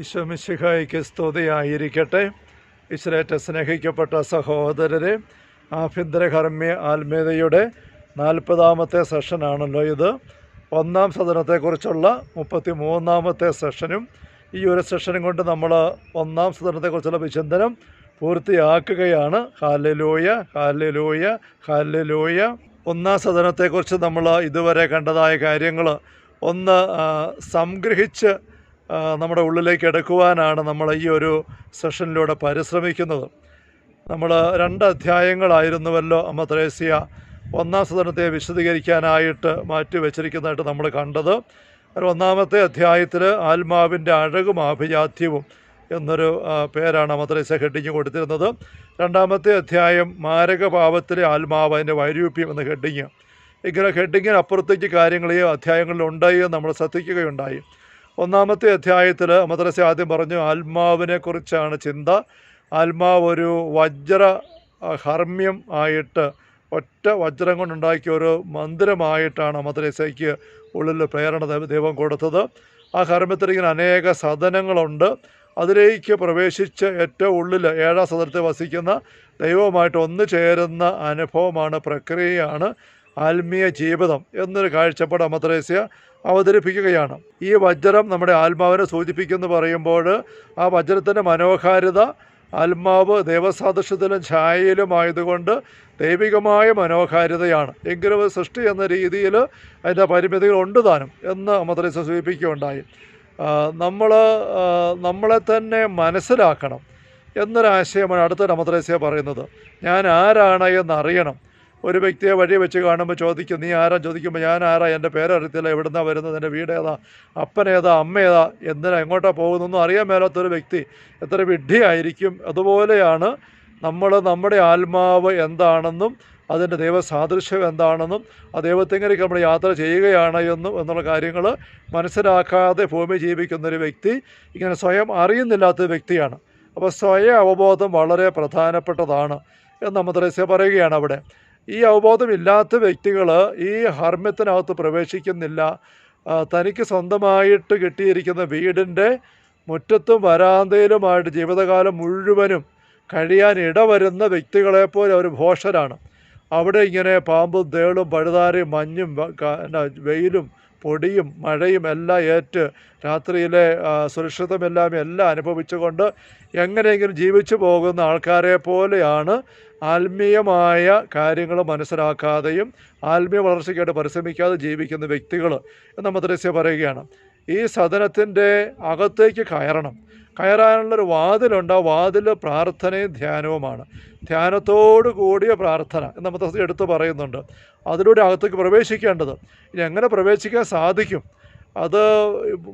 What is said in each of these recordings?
ഈശോമിശിഹായിക്ക് സ്തുതിയായിരിക്കട്ടെ. ഇസ്രേറ്റ സ്നേഹിക്കപ്പെട്ട സഹോദരരെ ആഭ്യന്തരകർമ്മ്യ ആത്മീയതയുടെ നാൽപ്പതാമത്തെ സെഷനാണല്ലോ ഇത്. ഒന്നാം സദനത്തെക്കുറിച്ചുള്ള മുപ്പത്തി മൂന്നാമത്തെ സെഷനും ഈ ഒരു സെഷനും കൊണ്ട് നമ്മൾ ഒന്നാം സദനത്തെക്കുറിച്ചുള്ള വിചിന്തനം പൂർത്തിയാക്കുകയാണ്. Hallelujah hallelujah hallelujah. ഒന്നാം സദനത്തെക്കുറിച്ച് നമ്മൾ ഇതുവരെ കണ്ടതായ കാര്യങ്ങൾ ഒന്ന് സംഗ്രഹിച്ച് നമ്മുടെ ഉള്ളിലേക്ക് എടുക്കുവാനാണ് നമ്മൾ ഈ ഒരു സെഷനിലൂടെ പരിശ്രമിക്കുന്നത്. നമ്മൾ രണ്ട് അധ്യായങ്ങളായിരുന്നുവല്ലോ അമ്മ ത്രേസ്യ ഒന്നാം സദനത്തെ വിശദീകരിക്കാനായിട്ട് മാറ്റി വെച്ചിരിക്കുന്നതായിട്ട് നമ്മൾ കണ്ടത് ഒന്നാമത്തെ അധ്യായത്തിൽ ആത്മാവിന്റെ അഴകും ആഭിജാത്യവും എന്നൊരു പേരാണ് ത്രേസ്യ ഹെഡിങ് കൊടുത്തിരുന്നത്. രണ്ടാമത്തെ അധ്യായം മാരകഭാവത്തിലെ ആത്മാവ് അതിന്റെ വൈരൂപ്യം എന്ന ഹെഡിങ്. ഇങ്ങനെ ഹെഡിങ്ങിന് അപ്പുറത്തേക്ക് കാര്യങ്ങൾ ഈ എന്ന് നമ്മൾ ശ്രദ്ധിക്കുകയുണ്ടായി. ഒന്നാമത്തെ അധ്യായത്തിൽ മദ്രസ ആദ്യം പറഞ്ഞു ആത്മാവിനെ കുറിച്ചാണ് ചിന്ത. ആത്മാവ് ഒരു വജ്ര ഹർമ്മ്യം ആയിട്ട് ഒറ്റ വജ്രം കൊണ്ടുണ്ടാക്കിയ ഒരു മന്ദിരമായിട്ടാണ് മദ്രസയ്ക്ക് ഉള്ളിൽ പ്രേരണ ദൈവ- കൊടുത്തത്. ആ ഹർമ്മ്യത്തിൽ ഇങ്ങനെ അനേക സദനങ്ങളുണ്ട്. അതിലേക്ക് പ്രവേശിച്ച് ഏറ്റവും ഉള്ളിൽ ഏഴാം സദനത്തിൽ വസിക്കുന്ന ദൈവവുമായിട്ട് ഒന്നു ചേരുന്ന അനുഭവമാണ് പ്രക്രിയയാണ്. ആത്മീയ ജീവിതം എന്നൊരു കാഴ്ചപ്പാട് അമത്രേസ്യ അവതരിപ്പിക്കുകയാണ്. ഈ വജ്രം നമ്മുടെ ആത്മാവിനെ സൂചിപ്പിക്കുന്നു പറയുമ്പോൾ ആ വജ്രത്തിന്റെ മനോഹാരിത ആത്മാവ് ദേവസാദൃശ്യത്തിലും ഛായയിലുമായതുകൊണ്ട് ദൈവികമായ മനോഹാരിതയാണ്. എങ്കിലും സൃഷ്ടി എന്ന രീതിയിൽ അതിന്റെ പരിമിതികളുണ്ട് താനും എന്ന് അമത്രേസ്യ സൂചിപ്പിക്കുകയുണ്ടായി. നമ്മൾ നമ്മളെ തന്നെ മനസ്സിലാക്കണം എന്നൊരാശയമാണ് അടുത്ത അമത്രേസ്യ പറയുന്നത്. ഞാൻ ആരാണ് എന്നറിയണം. ഒരു വ്യക്തിയെ വഴി വെച്ച് കാണുമ്പോൾ ചോദിക്കും നീ ആരാ? ചോദിക്കുമ്പോൾ ഞാൻ ആരാ? എന്റെ പേരറിയത്തില്ല എവിടുന്നാണ് വരുന്നത്? എന്റെ വീട് ഏതാ? അപ്പൻ അമ്മ ഏതാ? എന്തിനാ? എങ്ങോട്ടാണ് പോകുന്നൊന്നും അറിയാൻ മേലാത്തൊരു വ്യക്തി എത്ര വിഡ്ഢിയായിരിക്കും. അതുപോലെയാണ് നമ്മൾ നമ്മുടെ ആത്മാവ് എന്താണെന്നും അതിന്റെ ദൈവസാദൃശ്യം എന്താണെന്നും ആ ദൈവത്തെങ്കിലേക്ക് നമ്മൾ യാത്ര ചെയ്യുകയാണ് എന്നും എന്നുള്ള കാര്യങ്ങൾ മനസ്സിലാക്കാതെ ഭൂമി ജീവിക്കുന്നൊരു വ്യക്തി ഇങ്ങനെ സ്വയം അറിയുന്നില്ലാത്ത വ്യക്തിയാണ്. അപ്പോൾ സ്വയം അവബോധം വളരെ പ്രധാനപ്പെട്ടതാണ്. എന്ന് മദ്രസ പറയുകയാണ് അവിടെ. ഈ അവബോധമില്ലാത്ത വ്യക്തികൾ ഈ ഹർമ്മ്യത്തിനകത്ത് പ്രവേശിക്കുന്നില്ല. തനിക്ക് സ്വന്തമായിട്ട് കിട്ടിയിരിക്കുന്ന വീടിന്റെ മുറ്റത്തും വരാന്തയിലുമായിട്ട് ജീവിതകാലം മുഴുവനും കഴിയാൻ ഇടവരുന്ന വ്യക്തികളെപ്പോലെ അവർ ഭോഷരാണ് അവിടെ ഇങ്ങനെ പാമ്പും തേളും പഴുതാരയും മഞ്ഞും വെയിലും പൊടിയും മഴയും എല്ലാം ഏറ്റ് രാത്രിയിലെ സുരക്ഷിതമെല്ലാം എല്ലാം അനുഭവിച്ചുകൊണ്ട് എങ്ങനെയെങ്കിലും ജീവിച്ചു പോകുന്ന ആൾക്കാരെ പോലെയാണ് ആത്മീയമായ കാര്യങ്ങൾ മനസ്സിലാക്കാതെയും ആത്മീയ വളർച്ചയ്ക്കായിട്ട് പരിശ്രമിക്കാതെ ജീവിക്കുന്ന വ്യക്തികൾ എന്ന് മദ്രസ്യ പറയുകയാണ്. ഈ സദനത്തിന്റെ അകത്തേക്ക് കയറണം. കയറാനുള്ളൊരു വാതിലുണ്ട്. ആ വാതിൽ പ്രാർത്ഥനയും ധ്യാനവുമാണ്. ധ്യാനത്തോടു കൂടിയ പ്രാർത്ഥന എന്ന് മദ്രസ എടുത്ത് പറയുന്നുണ്ട്. അതിലൂടെ അകത്തേക്ക് പ്രവേശിക്കേണ്ടത്. ഇനി എങ്ങനെ പ്രവേശിക്കാൻ സാധിക്കും? അത്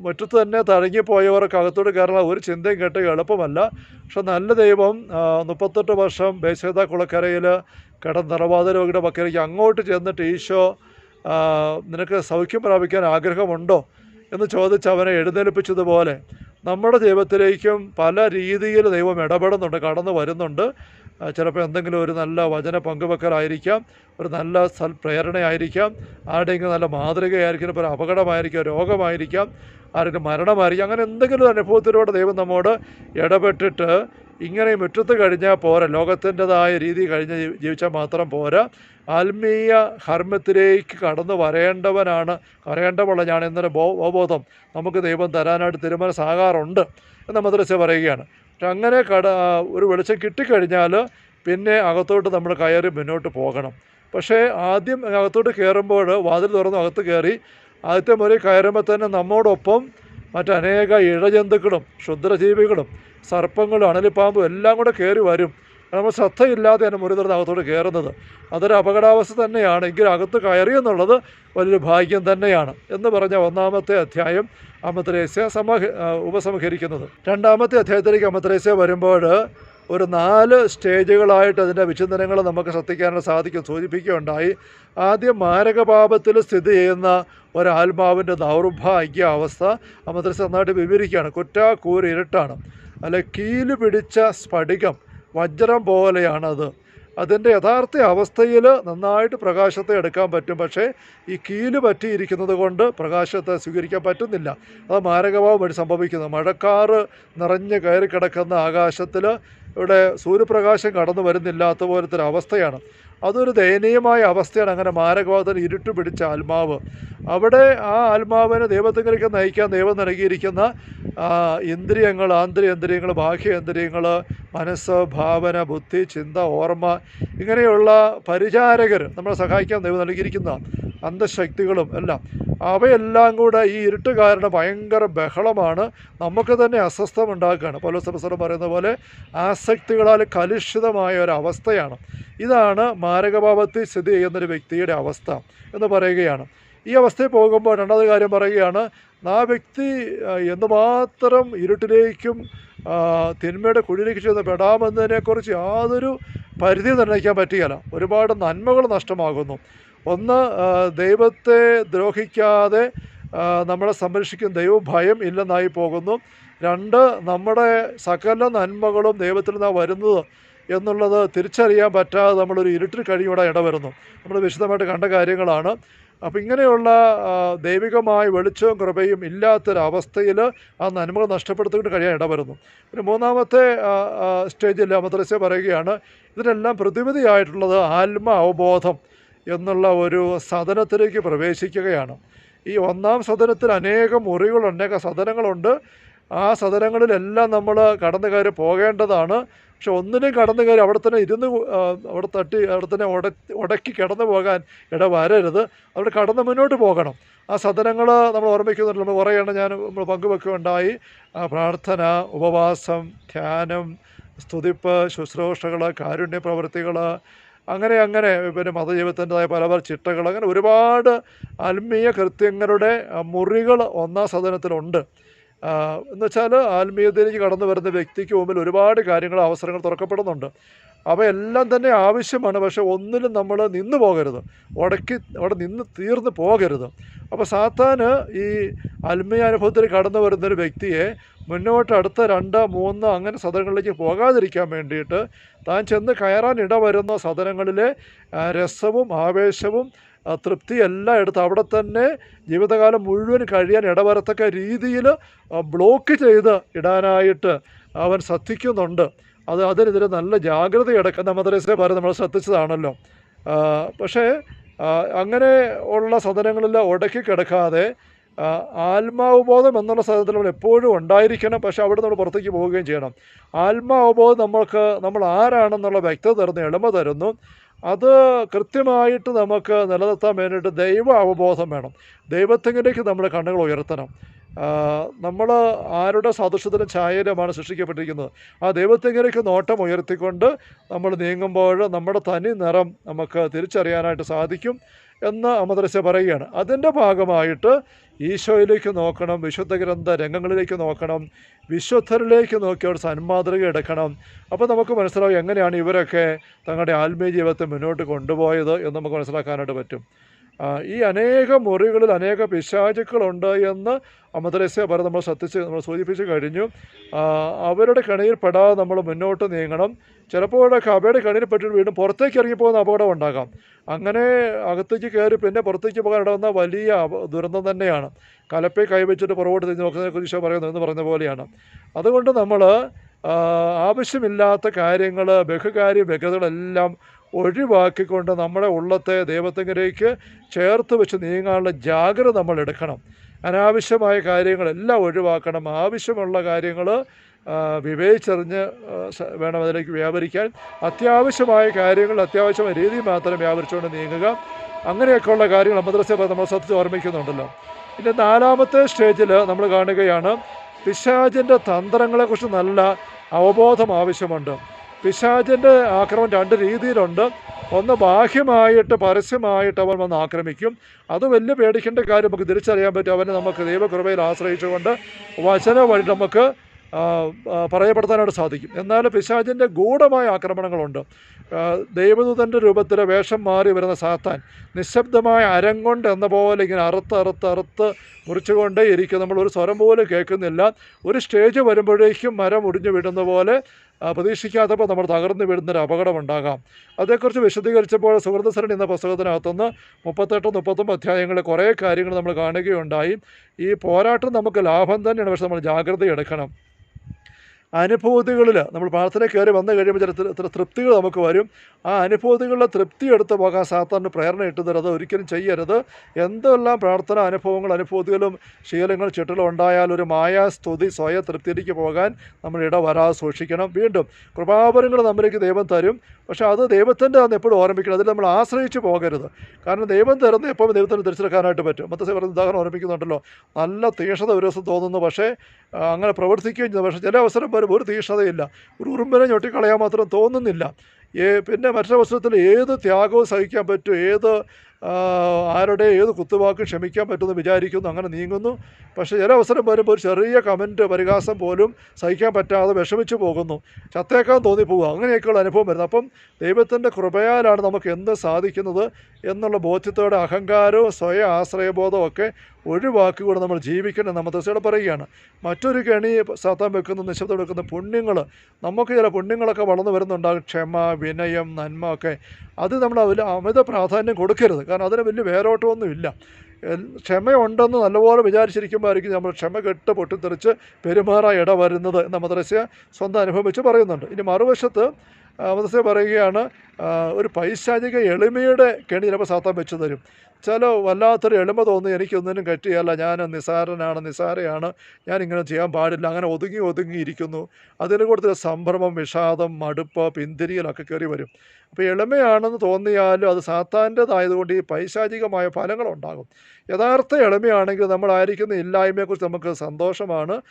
മുറ്റത്ത് തന്നെ തഴങ്ങിപ്പോയവർക്ക് അകത്തോട് കയറാൻ ഒരു ചിന്തയും കേട്ട് എളുപ്പമല്ല. പക്ഷെ നല്ല ദൈവം മുപ്പത്തെട്ട് വർഷം ബേശേത കുളക്കരയിൽ കിടന്ന നിറവാത രോഗിയുടെ പക്കലേക്ക് അങ്ങോട്ട് ചെന്നിട്ട് ഈശോ നിനക്ക് സൗഖ്യം പ്രാപിക്കാൻ ആഗ്രഹമുണ്ടോ എന്ന് ചോദിച്ച് അവനെ എഴുന്നേൽപ്പിച്ചതുപോലെ നമ്മുടെ ദൈവത്തിലേക്കും പല രീതിയിൽ ദൈവം ഇടപെടുന്നുണ്ട് കടന്നു വരുന്നുണ്ട്. ചിലപ്പോൾ എന്തെങ്കിലും ഒരു നല്ല വചന പങ്കുവെക്കലായിരിക്കാം ഒരു നല്ല സൽ പ്രേരണയായിരിക്കാം ആരുടെയെങ്കിലും നല്ല മാതൃകയായിരിക്കും ഇപ്പോൾ ഒരു അപകടമായിരിക്കാം രോഗമായിരിക്കാം ആരുടെ മരണമായിരിക്കും അങ്ങനെ എന്തെങ്കിലും അനുഭവത്തിലൂടെ ദൈവം നമ്മോട് ഇടപെട്ടിട്ട് ഇങ്ങനെ മുറ്റത്ത് കഴിഞ്ഞാൽ പോരാ ലോകത്തിന്റെതായ രീതി കഴിഞ്ഞ് ജീവിച്ചാൽ മാത്രം പോരാ. ആത്മീയ ഹർമ്മത്തിലേക്ക് കടന്നു വരേണ്ടവനാണ് വരേണ്ടവള ഞാൻ എന്നൊരു ബോ അവബോധം നമുക്ക് ദൈവം തരാനായിട്ട് തിരുമനസ്സാകാറുണ്ട് എന്ന് മദ്രസ പറയുകയാണ്. അങ്ങനെ കട ഒരു വെളിച്ചം കിട്ടിക്കഴിഞ്ഞാൽ പിന്നെ അകത്തോട്ട് നമ്മൾ കയറി മുന്നോട്ട് പോകണം. പക്ഷേ ആദ്യം അകത്തോട്ട് കയറുമ്പോൾ വാതിൽ തുറന്ന് അകത്ത് കയറി ആദ്യത്തെ മുറി കയറുമ്പോൾ തന്നെ നമ്മോടൊപ്പം മറ്റനേക ഇഴജന്തുക്കളും ക്ഷുദ്രജീവികളും സർപ്പങ്ങളും അണലിപ്പാമ്പും എല്ലാം കൂടെ കയറി വരും. നമ്മൾ ശ്രദ്ധയില്ലാതെയാണ് തുറന്ന് അകത്തോട്ട് കയറുന്നത് അതൊരു അപകടാവസ്ഥ തന്നെയാണ്. എങ്കിലും അകത്ത് കയറി എന്നുള്ളത് വലിയൊരു ഭാഗ്യം തന്നെയാണ് എന്ന് പറഞ്ഞ ഒന്നാമത്തെ അധ്യായം അമത്രേസ്യ സമഹ ഉപസംഹരിക്കുന്നത്. രണ്ടാമത്തെ അധ്യായത്തിലേക്ക് അമത്രേസ്യ വരുമ്പോൾ ഒരു നാല് സ്റ്റേജുകളായിട്ട് അതിന്റെ വിചിന്തനങ്ങൾ നമുക്ക് ശ്രദ്ധിക്കാനുള്ള സാധിക്കും. സൂചിപ്പിക്കുകയുണ്ടായി ആദ്യം മാരകപാപത്തിൽ സ്ഥിതി ചെയ്യുന്ന ഒരാത്മാവിന്റെ ദൗർഭാഗ്യ അവസ്ഥ അമദ്രസ നന്നായിട്ട് വിവരിക്കുകയാണ്. കുറ്റാക്കൂരിരട്ടാണ് അല്ലെ കീൽ പിടിച്ച സ്ഫടികം വജ്രം പോലെയാണത് അതിന്റെ യഥാർത്ഥ അവസ്ഥയിൽ നന്നായിട്ട് പ്രകാശത്തെ എടുക്കാൻ പറ്റും. പക്ഷേ ഈ കീൽ പറ്റിയിരിക്കുന്നത് കൊണ്ട് പ്രകാശത്തെ സ്വീകരിക്കാൻ പറ്റുന്നില്ല. അത് മാരകഭാവം വഴി സംഭവിക്കുന്നത് മഴക്കാറ് നിറഞ്ഞ് കയറി കിടക്കുന്ന ആകാശത്തിൽ ഇവിടെ സൂര്യപ്രകാശം കടന്നു വരുന്നില്ലാത്ത പോലത്തെ ഒരു അവസ്ഥയാണ് അതൊരു ദയനീയമായ അവസ്ഥയാണ്. അങ്ങനെ മാരകവാദത്തിന് ഇരുട്ട് പിടിച്ച ആത്മാവ്. അവിടെ ആ ആത്മാവിനെ ദൈവത്തിലേക്ക് നയിക്കാൻ ദൈവം നൽകിയിരിക്കുന്ന ഇന്ദ്രിയങ്ങൾ ആന്തരിയന്ദ്രിയങ്ങൾ ബാഹ്യേന്ദ്രിയങ്ങൾ മനസ്സ് ഭാവന ബുദ്ധി ചിന്ത ഓർമ്മ ഇങ്ങനെയുള്ള പരിചാരകർ നമ്മളെ സഹായിക്കാൻ ദൈവം നൽകിയിരിക്കുന്ന അന്ധശക്തികളും എല്ലാം. അവയെല്ലാം കൂടെ ഈ ഇരുട്ട് ഭയങ്കര ബഹളമാണ്. നമുക്ക് തന്നെ അസ്വസ്ഥം ഉണ്ടാക്കുകയാണ്. പല പ്രസരം പറയുന്ന പോലെ ആസക്തികളാൽ കലുഷിതമായ ഒരു അവസ്ഥയാണ്. ഇതാണ് മാരകഭാവത്തിൽ സ്ഥിതി ചെയ്യുന്നൊരു വ്യക്തിയുടെ അവസ്ഥ എന്ന് പറയുകയാണ്. ഈ അവസ്ഥയിൽ പോകുമ്പോൾ രണ്ടാമത് കാര്യം പറയുകയാണ് ആ വ്യക്തി എന്തുമാത്രം ഇരുട്ടിലേക്കും തിന്മയുടെ കുഴിയിലേക്ക് ചെന്ന് പെടാമെന്നതിനെക്കുറിച്ച് യാതൊരു പരിധി നിർണയിക്കാൻ പറ്റുകയില്ല ഒരുപാട് നന്മകൾ നഷ്ടമാകുന്നു. ഒന്ന് ദൈവത്തെ ദ്രോഹിക്കാതെ നമ്മളെ സംരക്ഷിക്കുന്ന ദൈവഭയം ഇല്ലെന്നായി പോകുന്നു. രണ്ട് നമ്മുടെ സകല നന്മകളും ദൈവത്തിൽ നിന്നാണ് വരുന്നത് എന്നുള്ളത് തിരിച്ചറിയാൻ പറ്റാതെ നമ്മളൊരു ഇരുട്ടിൽ കഴിയൂടെ ഇടവരുന്നു. നമ്മൾ വിശദമായിട്ട് കണ്ട കാര്യങ്ങളാണ്. അപ്പം ഇങ്ങനെയുള്ള ദൈവികമായ വെളിച്ചവും കൃപയും ഇല്ലാത്തൊരവസ്ഥയിൽ ആ നന്മകൾ നഷ്ടപ്പെടുത്തിക്കൊണ്ട് കഴിയാൻ ഇടവരുന്നു. പിന്നെ മൂന്നാമത്തെ സ്റ്റേജിൽ അമദ്രസ്യ പറയുകയാണ് ഇതിനെല്ലാം പ്രതിവിധിയായിട്ടുള്ളത് ആത്മ അവബോധം എന്നുള്ള ഒരു സദനത്തിലേക്ക് പ്രവേശിക്കുകയാണ്. ഈ ഒന്നാം സദനത്തിൽ അനേകം മുറികളുണ്ട് അനേക സദനങ്ങളുണ്ട്. ആ സദനങ്ങളിലെല്ലാം നമ്മൾ കടന്നു കയറി പോകേണ്ടതാണ്. പക്ഷെ ഒന്നിനും കടന്നു കയറി അവിടെ തന്നെ ഇരുന്ന് അവിടെ തട്ടി അവിടെ തന്നെ ഉട ഉടക്കി കിടന്നു പോകാൻ ഇട വരരുത് അവിടെ കടന്ന് മുന്നോട്ട് പോകണം. ആ സദനങ്ങൾ നമ്മൾ ഓർമ്മിക്കുന്നുണ്ട് നമ്മൾ കുറേ എണ്ണം ഞാൻ നമ്മൾ പങ്കുവെക്കുകയുണ്ടായി. പ്രാർത്ഥന ഉപവാസം ധ്യാനം സ്തുതിപ്പ് ശുശ്രൂഷകൾ കാരുണ്യ പ്രവൃത്തികൾ അങ്ങനെ അങ്ങനെ പിന്നെ മതജീവിതത്തിന്റെതായ പല പല ചിട്ടകൾ അങ്ങനെ ഒരുപാട് ആത്മീയ കൃത്യങ്ങളുടെ മുറികൾ ഒന്നാം സദനത്തിലുണ്ട്. എന്നുവെച്ചാൽ എന്ന് വെച്ചാൽ ആത്മീയതയിലേക്ക് കടന്നു വരുന്ന വ്യക്തിക്ക് മുമ്പിൽ ഒരുപാട് കാര്യങ്ങൾ അവസരങ്ങൾ തുറക്കപ്പെടുന്നുണ്ട്. അവയെല്ലാം തന്നെ ആവശ്യമാണ്. പക്ഷെ ഒന്നിലും നമ്മൾ നിന്നു പോകരുത്. ഉടക്കി അവിടെ നിന്ന് തീർന്നു പോകരുത്. അപ്പോൾ സാത്താന് ഈ ആത്മീയാനുഭവത്തിൽ കടന്നു വരുന്നൊരു വ്യക്തിയെ മുന്നോട്ട് അടുത്ത രണ്ട് മൂന്ന് അങ്ങനെ സദനങ്ങളിലേക്ക് പോകാതിരിക്കാൻ വേണ്ടിയിട്ട് താൻ ചെന്ന് കയറാൻ ഇടവരുന്ന സദനങ്ങളിലെ രസവും ആവേശവും തൃപ്തി എല്ലാം എടുത്ത് അവിടെ തന്നെ ജീവിതകാലം മുഴുവൻ കഴിയാൻ ഇടവരത്തക്ക രീതിയിൽ ബ്ലോക്ക് ചെയ്ത് ഇടാനായിട്ട് അവൻ ശ്രദ്ധിക്കുന്നുണ്ട്. അത് അതിനെതിരെ നല്ല ജാഗ്രത എടുക്കുന്ന മദ്രസയെ പറഞ്ഞ് നമ്മൾ ശ്രദ്ധിച്ചതാണല്ലോ. പക്ഷേ അങ്ങനെ ഉള്ള സദനങ്ങളിൽ ഉടക്കി കിടക്കാതെ ആത്മാവബോധം എന്നുള്ള സാധനത്തിൽ നമ്മൾ എപ്പോഴും ഉണ്ടായിരിക്കണം പക്ഷെ അവിടെ നമ്മൾ പുറത്തേക്ക് പോവുകയും ചെയ്യണം. ആത്മാവബോധം നമ്മൾക്ക് നമ്മൾ ആരാണെന്നുള്ള വ്യക്തത തരുന്നു എളിമ തരുന്നു. അത് കൃത്യമായിട്ട് നമുക്ക് നിലനിർത്താൻ വേണ്ടിയിട്ട് ദൈവ അവബോധം വേണം. ദൈവത്തിങ്കിലേക്ക് നമ്മുടെ കണ്ണുകൾ ഉയർത്തണം. നമ്മൾ ആരുടെ സാദൃശ്യത്തിലും ഛായയിലുമാണ് സൃഷ്ടിക്കപ്പെട്ടിരിക്കുന്നത്. ആ ദൈവത്തിങ്കിലേക്ക് നോട്ടം ഉയർത്തിക്കൊണ്ട് നമ്മൾ നീങ്ങുമ്പോൾ നമ്മുടെ തനി നിറം നമുക്ക് തിരിച്ചറിയാനായിട്ട് സാധിക്കും എന്ന് അമദ്രസ്യ പറയുകയാണ്. അതിന്റെ ഭാഗമായിട്ട് ഈശോയിലേക്ക് നോക്കണം വിശുദ്ധ ഗ്രന്ഥ രംഗങ്ങളിലേക്ക് നോക്കണം വിശുദ്ധരിലേക്ക് നോക്കി അവർ സന്മാതൃക എടുക്കണം. അപ്പോൾ നമുക്ക് മനസ്സിലാവും എങ്ങനെയാണ് ഇവരൊക്കെ തങ്ങളുടെ ആത്മീയ ജീവിതത്തെ മുന്നോട്ട് കൊണ്ടുപോയത് എന്ന് നമുക്ക് മനസ്സിലാക്കാനായിട്ട് പറ്റും. ഈ അനേക മുറികളിൽ അനേക പിശാചുക്കളുണ്ട് എന്ന് അമദ്രസ്യ പറ നമ്മൾ ശ്രദ്ധിച്ച് നമ്മൾ സൂചിപ്പിച്ച് കഴിഞ്ഞു. അവരുടെ കണിയിൽ പെടാതെ നമ്മൾ മുന്നോട്ട് നീങ്ങണം. ചിലപ്പോഴൊക്കെ അവയുടെ കണിയിൽ പെട്ടിട്ട് വീണ്ടും പുറത്തേക്ക് ഇറങ്ങിപ്പോകുന്ന അപകടം ഉണ്ടാകാം. അങ്ങനെ അകത്തേക്ക് കയറി പിന്നെ പുറത്തേക്ക് പോകാൻ ഇടവന്ന വലിയ ദുരന്തം തന്നെയാണ്. കലപ്പെ കൈവച്ചിട്ട് പുറകോട്ട് തിരിഞ്ഞ് നോക്കുന്നതിനെ കുറിച്ച് പറയുന്നത് എന്ന് പറഞ്ഞ പോലെയാണ്. അതുകൊണ്ട് നമ്മൾ ആവശ്യമില്ലാത്ത കാര്യങ്ങൾ ബഹുകാര്യ വ്യഗ്രതകളെല്ലാം ഒഴിവാക്കിക്കൊണ്ട് നമ്മുടെ ഉള്ളത്തെ ദൈവത്തിങ്കിലേക്ക് ചേർത്ത് വെച്ച് നീങ്ങാനുള്ള ജാഗ്രത നമ്മൾ എടുക്കണം. അനാവശ്യമായ കാര്യങ്ങളെല്ലാം ഒഴിവാക്കണം. ആവശ്യമുള്ള കാര്യങ്ങൾ വിവേചിച്ചറിഞ്ഞ് വേണം അതിലേക്ക് വ്യാപരിക്കാൻ. അത്യാവശ്യമായ കാര്യങ്ങൾ അത്യാവശ്യമായ രീതിയിൽ മാത്രം വ്യാപരിച്ചുകൊണ്ട് നീങ്ങുക. അങ്ങനെയൊക്കെയുള്ള കാര്യങ്ങൾ മദ്രസ നമ്മൾ ശ്രദ്ധിച്ച് ഓർമ്മിക്കുന്നുണ്ടല്ലോ. പിന്നെ നാലാമത്തെ സ്റ്റേജിൽ നമ്മൾ കാണുകയാണ് പിശാചിന്റെ തന്ത്രങ്ങളെക്കുറിച്ച് നല്ല അവബോധം ആവശ്യമുണ്ട്. പിശാചിന്റെ ആക്രമണം രണ്ട് രീതിയിലുണ്ട്. ഒന്ന് ബാഹ്യമായിട്ട് പരസ്യമായിട്ട് അവൻ വന്ന് ആക്രമിക്കും. അത് വലിയ പേടിക്കേണ്ട കാര്യം നമുക്ക് തിരിച്ചറിയാൻ പറ്റും. അവനെ നമുക്ക് ദൈവകൃപയിൽ ആശ്രയിച്ചുകൊണ്ട് വചന വഴി നമുക്ക് പറയപ്പെടുത്താനായിട്ട് സാധിക്കും. എന്നാൽ പിശാചിന്റെ ഗൂഢമായ ആക്രമണങ്ങളുണ്ട്. ദൈവദൂതന്റെ രൂപത്തിൽ വേഷം മാറി വരുന്ന സാത്താൻ നിശബ്ദമായ അരങ്കൊണ്ട് എന്ന പോലെ ഇങ്ങനെ അറുത്ത് അറുത്ത് അറുത്ത് മുറിച്ചുകൊണ്ടേ ഇരിക്കും നമ്മൾ ഒരു സ്വരം പോലും കേൾക്കുന്നില്ല. ഒരു സ്റ്റേജ് വരുമ്പോഴേക്കും മരം ഒടിഞ്ഞു വിടുന്ന പോലെ പ്രതീക്ഷിക്കാത്തപ്പോൾ നമ്മൾ തകർന്നു വീഴുന്നൊരു അപകടമുണ്ടാകാം. അതേക്കുറിച്ച് വിശദീകരിച്ചപ്പോൾ സുഹൃതസരണി എന്ന പുസ്തകത്തിനകത്തുനിന്ന് മുപ്പത്തെട്ട് മുപ്പത്തൊമ്പത് അധ്യായങ്ങളിൽ കുറേ കാര്യങ്ങൾ നമ്മൾ കാണുകയുണ്ടായി. ഈ പോരാട്ടം നമുക്ക് ലാഭം തന്നെയാണ് പക്ഷെ നമ്മൾ ജാഗ്രത എടുക്കണം. അനുഭൂതികളിൽ നമ്മൾ പ്രാർത്ഥന കയറി വന്നു കഴിയുമ്പോൾ ചില ചില തൃപ്തികൾ നമുക്ക് വരും. ആ അനുഭൂതികളിലെ തൃപ്തി എടുത്ത് പോകാൻ സാധാരണ പ്രേരണ ഇട്ടുതരുത് ഒരിക്കലും ചെയ്യരുത്. എന്തെല്ലാം പ്രാർത്ഥന അനുഭവങ്ങൾ അനുഭൂതികളും ശീലങ്ങൾ ചുറ്റിലും ഉണ്ടായാൽ ഒരു മായാസ്തുതി സ്വയ തൃപ്തിയിലേക്ക് പോകാൻ നമ്മൾ ഇട വരാതെ സൂക്ഷിക്കണം. വീണ്ടും കൃപാപരങ്ങൾ നമ്മിലേക്ക് ദൈവം തരും. പക്ഷേ അത് ദൈവത്തിന്റെ അന്ന് എപ്പോഴും ഓർമ്മിക്കണം. അതിൽ നമ്മൾ ആശ്രയിച്ച് പോകരുത്. കാരണം ദൈവം തരുന്ന എപ്പോഴും ദൈവത്തിന് തിരിച്ചെടുക്കാനായിട്ട് പറ്റും. മറ്റേ പറഞ്ഞ ഉദാഹരണം ഓർമ്മിക്കുന്നുണ്ടല്ലോ. നല്ല തീക്ഷണത ഒരു ദിവസം തോന്നുന്നു. പക്ഷേ അങ്ങനെ പ്രവർത്തിക്കുകയും ചെയ്യുന്നു പക്ഷേ ചില അവസരം വരും ഒരു തീക്ഷണതയില്ല ഒരു ഉറുമ്പിനെ ഞൊട്ടിക്കളയാൻ മാത്രം തോന്നുന്നില്ല. പിന്നെ വസ്തുത്തിൽ ഏത് ത്യാഗവും സഹിക്കാൻ പറ്റും? ഏത് ആരുടെ ഏത് കുത്തുവാക്ക് ക്ഷമിക്കാൻ പറ്റുമെന്ന് വിചാരിക്കുന്നു അങ്ങനെ നീങ്ങുന്നു. പക്ഷേ ചില അവസരം വരുമ്പോൾ ഒരു ചെറിയ കമന്റ് പരിഹാസം പോലും സഹിക്കാൻ പറ്റാതെ വിഷമിച്ചു പോകുന്നു. ചത്തേക്കാൻ തോന്നിപ്പോവുക. അങ്ങനെയൊക്കെയുള്ള അനുഭവം വരുന്നത് അപ്പം ദൈവത്തിന്റെ കൃപയാലാണ് നമുക്ക് എന്ത് സാധിക്കുന്നത് എന്നുള്ള ബോധ്യത്തോടെ അഹങ്കാരവും സ്വയം ആശ്രയബോധവും ഒക്കെ ഒഴിവാക്കിക്കൂടെ നമ്മൾ ജീവിക്കണം നമ്മൾ തീർച്ചയായിട്ടും പറയുകയാണ്. മറ്റൊരു കെണി സാത്താൻ വെക്കുന്ന നിശബ്ദം വെക്കുന്ന പുണ്യങ്ങൾ നമുക്ക് ചില പുണ്യങ്ങളൊക്കെ വളർന്നു വരുന്നുണ്ടാകും. ക്ഷമ വിനയം നന്മ ഒക്കെ അത് നമ്മൾ അതിൽ അമിത പ്രാധാന്യം കൊടുക്കരുത്. കാരണം അതിന് വലിയ വേരോട്ടമൊന്നുമില്ല ക്ഷമയുണ്ടെന്ന് നല്ലപോലെ വിചാരിച്ചിരിക്കുമ്പോഴായിരിക്കും നമ്മൾ ക്ഷമ കെട്ട് പൊട്ടിത്തെറിച്ച് പെരുമാറാൻ ഇട വരുന്നത് എന്ന മദ്രസ്യ സ്വന്തം അനുഭവിച്ച് പറയുന്നുണ്ട്. ഇനി മറുവശത്ത് മദ്രസ്യ പറയുകയാണ് ഒരു പൈശാചിക എളിമയുടെ കെണി ചിലപ്പോൾ സാത്താൻ വെച്ചു തരും. ചില വല്ലാത്തൊരു എളിമ തോന്നി എനിക്കൊന്നിനും കറ്റിയല്ല ഞാൻ നിസാരനാണ് നിസാരയാണ് ഞാൻ ഇങ്ങനെ ചെയ്യാൻ പാടില്ല അങ്ങനെ ഒതുങ്ങി ഒതുങ്ങിയിരിക്കുന്നു അതിന് കൂടുതൽ സംഭ്രമം വിഷാദം മടുപ്പ് പിന്തിരിയലൊക്കെ കയറി വരും. അപ്പോൾ എളിമയാണെന്ന് തോന്നിയാലും അത് സാത്താന്റേതായതുകൊണ്ട് ഈ പൈശാചികമായ ഫലങ്ങളുണ്ടാകും യഥാർത്ഥ എളിമയാണെങ്കിൽ നമ്മളായിരിക്കുന്ന ഇല്ലായ്മയെക്കുറിച്ച് നമുക്ക് സന്തോഷമാണ്.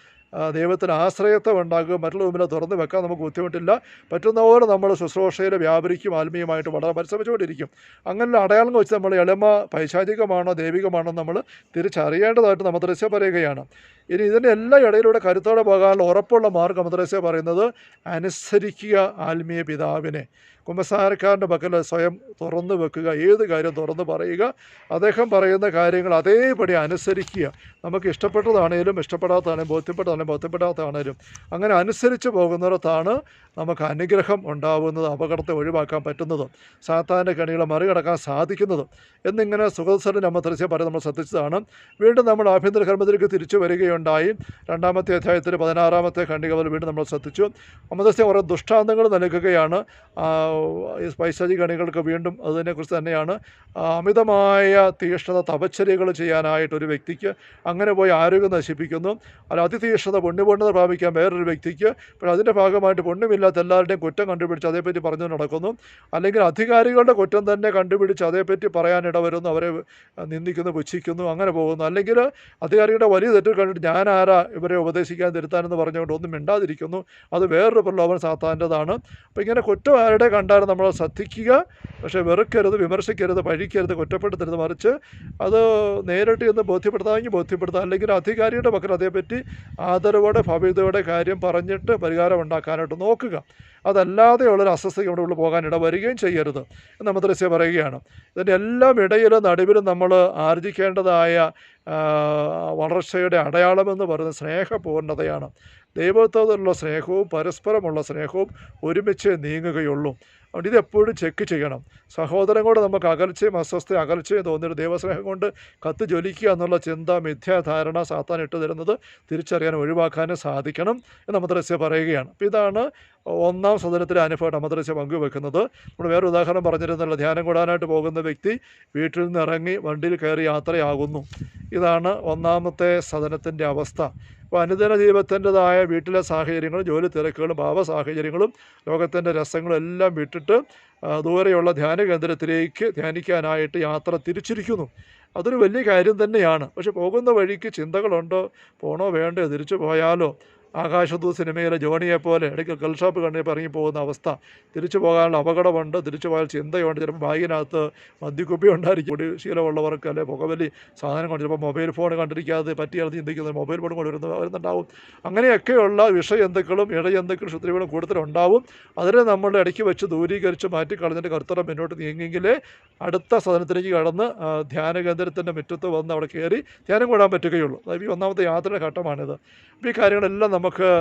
ദൈവത്തിന് ആശ്രയത്വം ഉണ്ടാകുക മറ്റുള്ള മുമ്പിൽ തുറന്നു വെക്കാൻ നമുക്ക് ബുദ്ധിമുട്ടില്ല. പറ്റുന്ന പോലെ നമ്മൾ ശുശ്രൂഷയിൽ വ്യാപരിക്കും ആത്മീയമായിട്ട് വളരെ പരിശ്രമിച്ചുകൊണ്ടിരിക്കും. അങ്ങനെയുള്ള അടയാളം വെച്ച് നമ്മൾ എളിമ പൈശാചികമാണോ ദൈവികമാണോ നമ്മൾ തിരിച്ചറിയേണ്ടതായിട്ട് മദ്രസ്യ പറയുകയാണ് ഇനി ഇതിന്റെ എല്ലാ ഇടയിലൂടെ കരുത്തോടെ പോകാനുള്ള ഉറപ്പുള്ള മാർഗം മദ്രസയെ പറയുന്നത് അനുസരിക്കുക ആത്മീയ പിതാവിനെ. കുമ്പസാരക്കാരന്റെ പക്കൽ സ്വയം തുറന്നു വെക്കുക ഏത് കാര്യം തുറന്ന് പറയുക അദ്ദേഹം പറയുന്ന കാര്യങ്ങൾ അതേപടി അനുസരിക്കുക. നമുക്ക് ഇഷ്ടപ്പെട്ടതാണേലും ഇഷ്ടപ്പെടാത്തതാണേലും ബോധ്യപ്പെട്ടതാണേലും ബോധ്യപ്പെടാത്തതാണേലും അങ്ങനെ അനുസരിച്ച് പോകുന്നിടത്താണ് നമുക്ക് അനുഗ്രഹം ഉണ്ടാവുന്നത് അപകടത്തെ ഒഴിവാക്കാൻ പറ്റുന്നതും സാത്താന്റെ കണികളെ മറികടക്കാൻ സാധിക്കുന്നതും എന്നിങ്ങനെ സുഖസരൻ നമ്മ തിരിച്ച് പറയും നമ്മൾ ശ്രദ്ധിച്ചതാണ്. വീണ്ടും നമ്മൾ ആഭ്യന്തര കർമ്മത്തിലേക്ക് തിരിച്ചു വരികയുണ്ടായി രണ്ടാമത്തെ അധ്യായത്തിൽ പതിനാറാമത്തെ ഖണ്ഡിക മുതൽ വീണ്ടും നമ്മൾ ശ്രദ്ധിച്ചു. അമൃതസ്യ കുറേ ദുഷ്ടാന്തങ്ങൾ നൽകുകയാണ്. ഈ പൈശാചി കണികൾക്ക് വീണ്ടും അതിനെക്കുറിച്ച് തന്നെയാണ്. അമിതമായ തീക്ഷ്ണത തപച്ചര്യകൾ ചെയ്യാനായിട്ട് ഒരു വ്യക്തിക്ക് അങ്ങനെ പോയി ആരോഗ്യം നശിപ്പിക്കുന്നു. അല്ല അതിതീക്ഷ്ണത പുണ്യപൂർണത പ്രാപിക്കാൻ വേറൊരു വ്യക്തിക്ക് പക്ഷേ അതിന്റെ ഭാഗമായിട്ട് പുണ്യമില്ലാത്ത എല്ലാവരുടെയും കുറ്റം കണ്ടുപിടിച്ച് അതേപ്പറ്റി പറഞ്ഞു നടക്കുന്നു. അല്ലെങ്കിൽ അധികാരികളുടെ കുറ്റം തന്നെ കണ്ടുപിടിച്ച് അതേപ്പറ്റി പറയാനിട വരുന്നു അവരെ നിന്ദിക്കുന്നു പുച്ഛിക്കുന്നു അങ്ങനെ പോകുന്നു. അല്ലെങ്കിൽ അധികാരികളുടെ വലിയ തെറ്റ് കണ്ടിട്ട് ഞാൻ ആരാ ഇവരെ ഉപദേശിക്കാൻ തിരുത്താനെന്ന് പറഞ്ഞുകൊണ്ട് ഒന്നും മിണ്ടാതിരിക്കുന്നു. അത് വേറൊരു പ്രലോഭനം സാത്താന്റെതാണ് അപ്പോൾ ഇങ്ങനെ കുറ്റം ആരുടെ കണ്ടാലും നമ്മൾ ശ്രദ്ധിക്കുക. പക്ഷേ വെറുക്കരുത് വിമർശിക്കരുത് പഴിക്കരുത് കുറ്റപ്പെടുത്തരുത്. മറിച്ച് അത് നേരിട്ട് ഇന്ന് ബോധ്യപ്പെടുത്താമെങ്കിൽ ബോധ്യപ്പെടുത്താം. അല്ലെങ്കിൽ അധികാരിയുടെ പക്കൽ അതേപ്പറ്റി ആദരവോടെ ഭവ്യതയോടെ കാര്യം പറഞ്ഞിട്ട് പരിഹാരം ഉണ്ടാക്കാനായിട്ട് നോക്കുക. അതല്ലാതെയുള്ളൊരു അസ്വസ്ഥ ഇവിടെ ഉള്ളിൽ പോകാൻ ഇട വരികയും ചെയ്യരുത് എന്ന് മദ്രസ്യ പറയുകയാണ്. ഇതിന്റെ എല്ലാം ഇടയിലും നടുവിലും നമ്മൾ ആർജിക്കേണ്ടതായ വളർച്ചയുടെ അടയാളമെന്ന് പറയുന്ന സ്നേഹപൂർണതയാണ് ദൈവത്തോടുള്ള സ്നേഹവും പരസ്പരമുള്ള സ്നേഹവും ഒരുമിച്ച് നീങ്ങുകയുള്ളൂ. അതുകൊണ്ട് ഇതെപ്പോഴും ചെക്ക് ചെയ്യണം. സഹോദരൻ കൊണ്ട് നമുക്ക് അകൽച്ചയും അസ്വസ്ഥയും അകൽച്ചയും തോന്നിയിട്ട് ദൈവസ്നേഹം കൊണ്ട് കത്ത് ജ്വലിക്കുക എന്നുള്ള ചിന്ത മിഥ്യാധാരണ സാത്താൻ ഇട്ട് തരുന്നത് തിരിച്ചറിയാൻ ഒഴിവാക്കാനും സാധിക്കണം എന്ന് മദ്രസ്യ പറയുകയാണ്. അപ്പോൾ ഇതാണ് ഒന്നാം സദനത്തിലെ അനുഭവം മദ്രസ്യ പങ്കുവെക്കുന്നത്. നമ്മൾ വേറെ ഉദാഹരണം പറഞ്ഞിരുന്നല്ലോ ധ്യാനം കൂടാനായിട്ട് പോകുന്ന വ്യക്തി വീട്ടിൽ നിന്ന് ഇറങ്ങി വണ്ടിയിൽ കയറി യാത്രയാകുന്നു. ഇതാണ് ഒന്നാമത്തെ സദനത്തിന്റെ അവസ്ഥ. അപ്പോൾ അനുദിന ജീവിതത്തിന്റെതായ വീട്ടിലെ സാഹചര്യങ്ങളും ജോലി തിരക്കുകളും ഭാവ സാഹചര്യങ്ങളും ലോകത്തിന്റെ രസങ്ങളും എല്ലാം വിട്ടിട്ട് ദൂരെയുള്ള ധ്യാന കേന്ദ്രത്തിലേക്ക് ധ്യാനിക്കാനായിട്ട് യാത്ര തിരിച്ചിരിക്കുന്നു. അതൊരു വലിയ കാര്യം തന്നെയാണ്. പക്ഷെ പോകുന്ന വഴിക്ക് ചിന്തകളുണ്ടോ? പോണോ വേണ്ടോ തിരിച്ചു പോയാലോ? ആകാശദൂ സിനിമയിലെ ജോണിയെ പോലെ ഇടയ്ക്ക് കൽഷാപ്പ് കണ്ടിപ്പോൾ ഇറങ്ങി പോകുന്ന അവസ്ഥ. തിരിച്ചു പോകാനുള്ള അപകടമുണ്ട്. തിരിച്ചു പോയാൽ ചിന്തയുണ്ട്. ചിലപ്പോൾ ബാഗിനകത്ത് മദ്യക്കുപ്പി ഉണ്ടായിരിക്കും. കുടി ശീലമുള്ളവർക്ക് അല്ലെങ്കിൽ പുകവലി സാധനം കൊണ്ട് ചിലപ്പോൾ മൊബൈൽ ഫോൺ കണ്ടിരിക്കാതെ പറ്റിയാൽ ചിന്തിക്കുന്നത് മൊബൈൽ ഫോൺ കൊണ്ട് വരുന്ന വരുന്നുണ്ടാവും. അങ്ങനെയൊക്കെയുള്ള വിഷയന്തുക്കളും ഇഴയന്തുക്കളും ശത്രുക്കളും കൂടുതലുണ്ടാവും. അതിനെ നമ്മൾ ഇടയ്ക്ക് വെച്ച് ദൂരീകരിച്ച് മാറ്റിക്കളഞ്ഞിട്ട് കർത്തരം മുന്നോട്ട് നീങ്ങിയെങ്കിലേ അടുത്ത സദനത്തിലേക്ക് കടന്ന് ആ, ധ്യാന കേന്ദ്രത്തിന്റെ മുറ്റത്ത് വന്ന് അവിടെ കയറി ധ്യാനം കൂടാൻ പറ്റുകയുള്ളൂ. അതായത് ഈ ഒന്നാമത്തെ യാത്രയുടെ ഘട്ടമാണിത്. അപ്പോൾ ഈ കാര്യങ്ങളെല്ലാം നമ്മൾ നമുക്ക്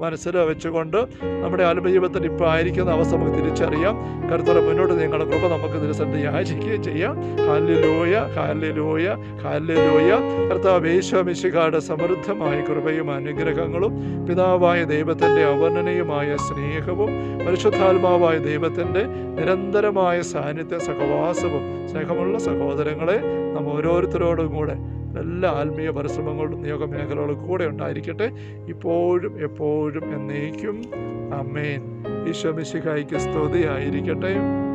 മനസ്സിൽ വെച്ചുകൊണ്ട് നമ്മുടെ ആത്മജീവിതത്തിൽ ഇപ്പോൾ ആയിരിക്കുന്ന അവസ്ഥ നമുക്ക് തിരിച്ചറിയാം. കരുത്തോടെ മുന്നോട്ട് നിങ്ങളുടെ കൃപ നമുക്ക് തിരുസന്ധി യാചിക്കുകയും ചെയ്യാം. ഹാല്യലൂയ ഹാല്യലൂയ ഹാല്യലൂയ കർത്താവ് യേശോമിശികാട് സമൃദ്ധമായ കൃപയും അനുഗ്രഹങ്ങളും പിതാവായ ദൈവത്തിന്റെ അവർണനീയമായ സ്നേഹവും പരിശുദ്ധാത്മാവായ ദൈവത്തിന്റെ നിരന്തരമായ സാന്നിധ്യ സഹവാസവും സ്നേഹമുള്ള സഹോദരങ്ങളെ നാം ഓരോരുത്തരോടും കൂടെ എല്ലാ ആത്മീയ പരിശ്രമങ്ങളും നിയോഗ മേഖലകളും കൂടെ ഉണ്ടായിരിക്കട്ടെ. ഇപ്പോഴും എപ്പോഴും എന്നേക്കും. അമ്മേൻ ഈശോ മിശിഹായിക്ക് സ്തുതിയായിരിക്കട്ടെ.